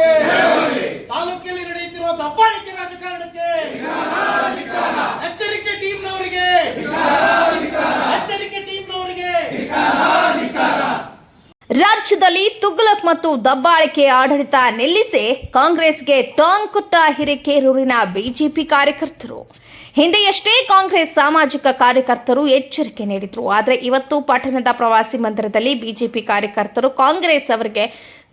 ರಾಜಕಾರಣಕ್ಕೆ ತಾಲೂಕಿನಲ್ಲಿ ನಡೆಯುತ್ತಿರುವ ದಬ್ಬಾಳಿಕೆ ರಾಜಕಾರಣಕ್ಕೆ. ಎಚ್ಚರಿಕೆ ಟೀಮ್ನವರಿಗೆ. ಎಚ್ಚರಿಕೆ ಟೀಮ್ನವರಿಗೆ. ರಾಜ್ಯದಲ್ಲಿ ತುಗ್ಲಕ್ ಮತ್ತು ದಬ್ಬಾಳಿಕೆ ಆಡಳಿತ ನಿಲ್ಲಿಸಿ ಕಾಂಗ್ರೆಸ್ಗೆ ಟಾಂಗ್ ಕೊಟ್ಟ ಹಿರೇಕೇರೂರಿನ ಬಿಜೆಪಿ ಕಾರ್ಯಕರ್ತರು. ಹಿಂದೆಯಷ್ಟೇ ಕಾಂಗ್ರೆಸ್ ಸಾಮಾಜಿಕ ಕಾರ್ಯಕರ್ತರು ಎಚ್ಚರಿಕೆ ನೀಡಿದ್ರು. ಆದರೆ ಇವತ್ತು ಪಟ್ಟಣದ ಪ್ರವಾಸಿ ಮಂದಿರದಲ್ಲಿ ಬಿಜೆಪಿ ಕಾರ್ಯಕರ್ತರು ಕಾಂಗ್ರೆಸ್ ಅವರಿಗೆ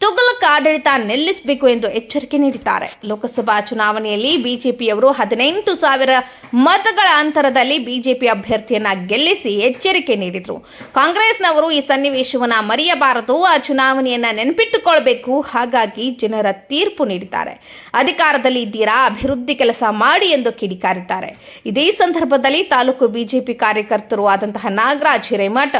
ತುಗಲಕ್ ಆಡಳಿತ ನಿಲ್ಲಿಸಬೇಕು ಎಂದು ಎಚ್ಚರಿಕೆ ನೀಡಿದ್ದಾರೆ. ಲೋಕಸಭಾ ಚುನಾವಣೆಯಲ್ಲಿ ಬಿಜೆಪಿಯವರು ಹದಿನೆಂಟು ಸಾವಿರ ಮತಗಳ ಅಂತರದಲ್ಲಿ ಬಿಜೆಪಿ ಅಭ್ಯರ್ಥಿಯನ್ನ ಗೆಲ್ಲಿಸಿ ಎಚ್ಚರಿಕೆ ನೀಡಿದ್ರು. ಕಾಂಗ್ರೆಸ್ನವರು ಈ ಸನ್ನಿವೇಶವನ್ನ ಮರೆಯಬಾರದು. ಆ ಚುನಾವಣೆಯನ್ನ ನೆನಪಿಟ್ಟುಕೊಳ್ಬೇಕು. ಹಾಗಾಗಿ ಜನರ ತೀರ್ಪು ನೀಡಿದ್ದಾರೆ. ಅಧಿಕಾರದಲ್ಲಿ ಇದ್ದೀರಾ? ಅಭಿವೃದ್ಧಿ ಕೆಲಸ ಮಾಡಿ ಎಂದು ಕಿಡಿಕಾರಿದ್ದಾರೆ. ಇದೇ ಸಂದರ್ಭದಲ್ಲಿ ತಾಲೂಕು ಬಿಜೆಪಿ ಕಾರ್ಯಕರ್ತರು ಆದಂತಹ ನಾಗರಾಜ್ ಹಿರೇಮಠ,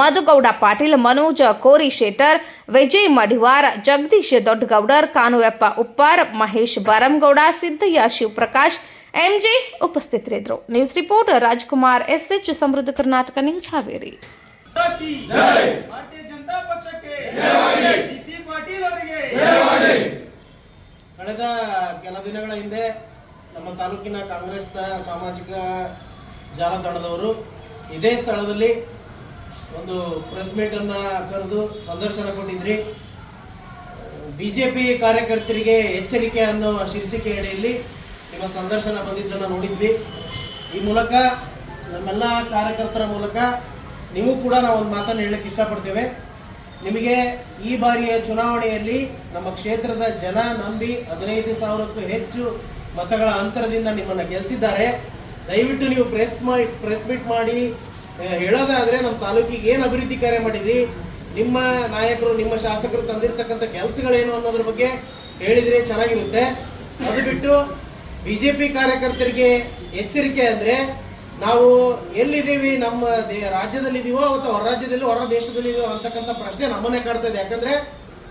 ಮಧುಗೌಡ ಪಾಟೀಲ್, ಮನೋಜ ಕೋರಿ ಶೇಟರ್ ವಿಜಯ್ ಮಡಿವಾರ, ಜಗದೀಶ್ ದೊಡ್ಡಗೌಡರ್ ಕಾನುವೆಪ್ಪ ಉಪ್ಪಾರ್, ಮಹೇಶ್ ಬರಂಗೌಡ ಸಿದ್ದಯ್ಯ ಶಿವಪ್ರಕಾಶ್, ಎಂಜೆ ಉಪಸ್ಥಿತರಿದ್ದರು. News reporter Rajkumar, SH Samruddha Karnataka news Haveri. ಕಳೆದ ಕೆಲ ದಿನಗಳ ಹಿಂದೆ ನಮ್ಮ ತಾಲೂಕಿನ ಕಾಂಗ್ರೆಸ್ನ ಸಾಮಾಜಿಕ ಜಾಲತಾಣದವರು ಇದೇ ಸ್ಥಳದಲ್ಲಿ ಒಂದು ಪ್ರೆಸ್ ಮೀಟ್ ಅನ್ನ ಕರೆದು ಸಂದರ್ಶನ ಕೊಟ್ಟಿದ್ರಿ. ಬಿಜೆಪಿ ಕಾರ್ಯಕರ್ತರಿಗೆ ಎಚ್ಚರಿಕೆ ಅನ್ನೋ ಶೀರ್ಷಿಕೆ ಅಡಿಯಲ್ಲಿ ನಿಮ್ಮ ಸಂದರ್ಶನ ಬಂದಿದ್ದನ್ನು ನೋಡಿದ್ವಿ. ಈ ಮೂಲಕ ನಮ್ಮೆಲ್ಲ ಕಾರ್ಯಕರ್ತರ ಮೂಲಕ ನೀವು ಕೂಡ ನಾವು ಒಂದು ಮಾತನ್ನು ಹೇಳಕ್ಕೆ ಇಷ್ಟಪಡ್ತೇವೆ. ನಿಮಗೆ ಈ ಬಾರಿಯ ಚುನಾವಣೆಯಲ್ಲಿ ನಮ್ಮ ಕ್ಷೇತ್ರದ ಜನ ನಂಬಿ ಹದಿನೈದು ಸಾವಿರಕ್ಕೂ ಹೆಚ್ಚು ಮತಗಳ ಅಂತರದಿಂದ ನಿಮ್ಮನ್ನ ಗೆಲ್ಸಿದ್ದಾರೆ. ದಯವಿಟ್ಟು ನೀವು ಪ್ರೆಸ್ ಮಾಡಿ ಪ್ರೆಸ್ ಮೀಟ್ ಮಾಡಿ. ಹೇಳೋದಾದರೆ ನಮ್ಮ ತಾಲೂಕಿಗೆ ಏನು ಅಭಿವೃದ್ಧಿ ಕಾರ್ಯ ಮಾಡಿದ್ರಿ? ನಿಮ್ಮ ನಾಯಕರು, ನಿಮ್ಮ ಶಾಸಕರು ತಂದಿರತಕ್ಕಂಥ ಕೆಲಸಗಳೇನು ಅನ್ನೋದ್ರ ಬಗ್ಗೆ ಹೇಳಿದ್ರೆ ಚೆನ್ನಾಗಿರುತ್ತೆ. ಅದು ಬಿಟ್ಟು ಬಿಜೆಪಿ ಕಾರ್ಯಕರ್ತರಿಗೆ ಎಚ್ಚರಿಕೆ ಅಂದ್ರೆ ನಾವು ಎಲ್ಲಿದ್ದೀವಿ, ನಮ್ಮ ರಾಜ್ಯದಲ್ಲಿ ರಾಜ್ಯದಲ್ಲಿದ್ದೀವೋ ಅಥವಾ ಹೊರ ರಾಜ್ಯದಲ್ಲಿ, ಹೊರ ದೇಶದಲ್ಲಿ ಅಂತಕ್ಕಂಥ ಪ್ರಶ್ನೆ ನಮ್ಮನ್ನೇ ಕಾಡ್ತಾ ಇದೆ. ಯಾಕಂದ್ರೆ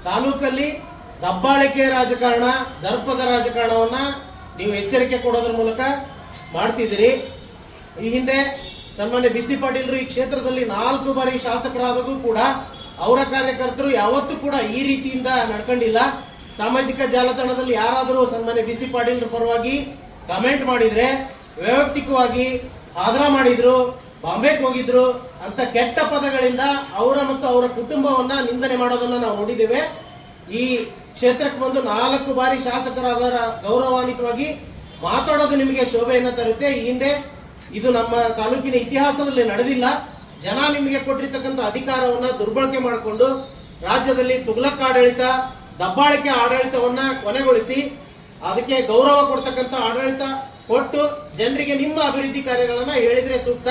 ತಾಲೂಕಲ್ಲಿ ದಬ್ಬಾಳಿಕೆ ರಾಜಕಾರಣ, ದರ್ಪದ ರಾಜಕಾರಣವನ್ನ ನೀವು ಎಚ್ಚರಿಕೆ ಕೊಡೋದ್ರ ಮೂಲಕ ಮಾಡ್ತಿದ್ದೀರಿ. ಈ ಹಿಂದೆ ಸನ್ಮಾನ್ಯ ಬಿಸಿ ಪಾಟೀಲ್ರು ಈ ಕ್ಷೇತ್ರದಲ್ಲಿ ನಾಲ್ಕು ಬಾರಿ ಶಾಸಕರಾದಾಗೂ ಕೂಡ ಅವರ ಕಾರ್ಯಕರ್ತರು, ಯಾವತ್ತೂ ಕೂಡ ಈ ರೀತಿಯಿಂದ ನಡ್ಕೊಂಡಿಲ್ಲ. ಸಾಮಾಜಿಕ ಜಾಲತಾಣದಲ್ಲಿ ಯಾರಾದರೂ ಸನ್ಮಾನ್ಯ ಬಿಸಿ ಪರವಾಗಿ ಕಮೆಂಟ್ ಮಾಡಿದ್ರೆ, ವೈಯಕ್ತಿಕವಾಗಿ ಆದ್ರ ಮಾಡಿದ್ರು, ಬಾಂಬೆಗೆ ಹೋಗಿದ್ರು, ಅಂತ ಕೆಟ್ಟ ಪದಗಳಿಂದ ಅವರ ಮತ್ತು ಅವರ ಕುಟುಂಬವನ್ನ ನಿಂದನೆ ಮಾಡೋದನ್ನ ನಾವು ನೋಡಿದ್ದೇವೆ. ಈ ಕ್ಷೇತ್ರಕ್ಕೆ ಬಂದು ನಾಲ್ಕು ಬಾರಿ ಶಾಸಕರಾದ ಗೌರವಾನ್ವಿತವಾಗಿ ಮಾತಾಡೋದು ನಿಮಗೆ ಶೋಭೆಯನ್ನು ತರುತ್ತೆ. ಈ ಹಿಂದೆ ಇದು ನಮ್ಮ ತಾಲೂಕಿನ ಇತಿಹಾಸದಲ್ಲಿ ನಡೆದಿಲ್ಲ. ಜನ ನಿಮಗೆ ಕೊಟ್ಟಿರ್ತಕ್ಕಂಥ ಅಧಿಕಾರವನ್ನ ದುರ್ಬಳಕೆ ಮಾಡಿಕೊಂಡು ರಾಜ್ಯದಲ್ಲಿ ತುಗ್ಲಕ್ ಆಡಳಿತ, ದಬ್ಬಾಳಿಕೆ ಆಡಳಿತವನ್ನ ಕೊನೆಗೊಳಿಸಿ, ಅದಕ್ಕೆ ಗೌರವ ಕೊಡ್ತಕ್ಕಂಥ ಆಡಳಿತ ಕೊಟ್ಟು ಜನರಿಗೆ ನಿಮ್ಮ ಅಭಿವೃದ್ಧಿ ಕಾರ್ಯಗಳನ್ನ ಹೇಳಿದ್ರೆ ಸೂಕ್ತ.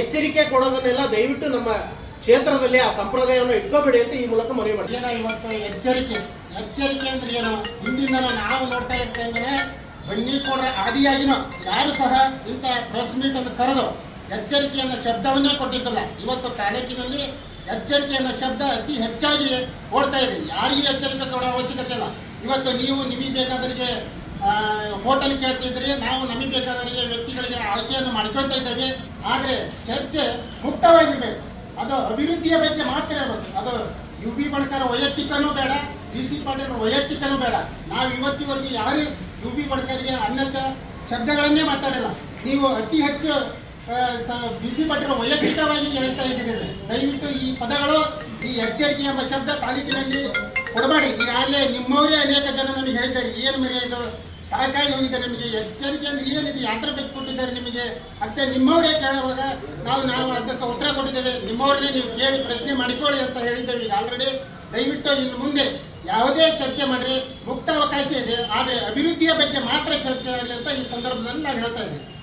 ಎಚ್ಚರಿಕೆ ಕೊಡೋದನ್ನೆಲ್ಲ ದಯವಿಟ್ಟು ನಮ್ಮ ಕ್ಷೇತ್ರದಲ್ಲಿ ಆ ಸಂಪ್ರದಾಯವನ್ನು ಇಟ್ಕೋಬೇಡಿ ಅಂತ ಈ ಮೂಲಕ ಮನವಿ ಮಾಡ್ತೀನಿ. ಇವತ್ತು ಎಚ್ಚರಿಕೆ. ಎಚ್ಚರಿಕೆ ಅಂದ್ರೆ ಏನು? ಹಿಂದಿನ ನಾವು ನೋಡ್ತಾ ಇರ್ತೇವೆ ಬನ್ನಿ ಬಂಡೀಪುರ ಆದಿಯಾಗಿನೂ ಯಾರು ಸಹ ಇಂಥ ಪ್ರೆಸ್ ಮೀಟ್ ಅನ್ನು ಕರೆದು ಎಚ್ಚರಿಕೆ ಅನ್ನೋ ಶಬ್ದವನ್ನೇ ಕೊಟ್ಟಿದ್ದಲ್ಲ. ಇವತ್ತು ತಾಲೂಕಿನಲ್ಲಿ ಎಚ್ಚರಿಕೆ ಅನ್ನೋ ಶಬ್ದ ಅತಿ ಹೆಚ್ಚಾಗಿ ಓಡ್ತಾ ಇದೆ. ಯಾರಿಗೂ ಎಚ್ಚರಿಕೆ ಕೊಡೋ ಅವಶ್ಯಕತೆ ಇಲ್ಲ. ಇವತ್ತು ನೀವು ನಿಮಗೆ ಬೇಕಾದವರಿಗೆ ಹೋಟೆಲ್ ಕೇಳ್ತಿದ್ರಿ ನಾವು ನಮಗೆ ಬೇಕಾದವರಿಗೆ ವ್ಯಕ್ತಿಗಳಿಗೆ ಆಯ್ಕೆಯನ್ನು ಮಾಡ್ಕೊಳ್ತಾ ಇದ್ದೇವೆ. ಆದರೆ ಚರ್ಚೆ ಮುಕ್ತವಾಗಿರ್ಬೇಕು ಅದು ಅಭಿವೃದ್ಧಿಯ ಬಗ್ಗೆ ಮಾತ್ರ ಇರಬೇಕು. ಅದು ಯು ಪಿ ಬಳಕರ ವೈಯಕ್ತಿಕನೂ ಬೇಡ, ಡಿ ಸಿ ಪಾಟೀಲ್ ವೈಯಕ್ತಿಕನೂ ಬೇಡ. ನಾವು ಇವತ್ತಿವರೆಗೂ ಯಾರು ಯು ಪಿ ಬಳಕರಿಗೆ ಅನ್ನತ ಶಬ್ದಗಳನ್ನೇ ಮಾತಾಡಿಲ್ಲ. ನೀವು ಅತಿ ಹೆಚ್ಚು ಬಿ ಸಿ ಪಾಟೀಲ್ ವೈಯಕ್ತಿಕವಾಗಿ ಹೇಳ್ತಾ ಇದ್ದೀರಿ. ದಯವಿಟ್ಟು ಈ ಪದಗಳು ಈ ಎಚ್ಚರಿಕೆ ಎಂಬ ಶಬ್ದ ತಾಲೂಕಿನಲ್ಲಿ ಕೊಡಬೇಡಿ. ಈಗಾಗಲೇ ನಿಮ್ಮವರೇ ಅನೇಕ ಜನ ನಮಗೆ ಹೇಳಿದ್ದಾರೆ. ಏನು ಮರಿ ಇದು ಹೋಗಿದೆ ನಿಮಗೆ. ಎಚ್ಚರಿಕೆ ಅಂದ್ರೆ ಏನಿದೆ? ಯಾತ್ರ ಕೊಟ್ಟಿದ್ದಾರೆ ನಿಮಗೆ. ಅಂತ ನಿಮ್ಮವರೇ ಕೇಳುವಾಗ ನಾವು ನಾವು ಅದಕ್ಕೆ ಉತ್ತರ ಕೊಟ್ಟಿದ್ದೇವೆ. ನಿಮ್ಮವ್ರನ್ನೇ ನೀವು ಕೇಳಿ ಪ್ರಶ್ನೆ ಮಾಡಿಕೊಳ್ಳಿ ಅಂತ ಹೇಳಿದ್ದೇವೆ. ಈಗ ಆಲ್ರೆಡಿ ದಯವಿಟ್ಟು ಇನ್ನು ಮುಂದೆ ಯಾವುದೇ ಚರ್ಚೆ ಮಾಡ್ರಿ. ಮುಕ್ತ ಅವಕಾಶ ಇದೆ. ಆದರೆ ಅಭಿವೃದ್ಧಿಯ ಬಗ್ಗೆ ಮಾತ್ರ ಚರ್ಚೆ ಆಗಲಿ ಅಂತ ಈ ಸಂದರ್ಭದಲ್ಲಿ ನಾನು ಹೇಳ್ತಾ ಇದ್ದೀನಿ.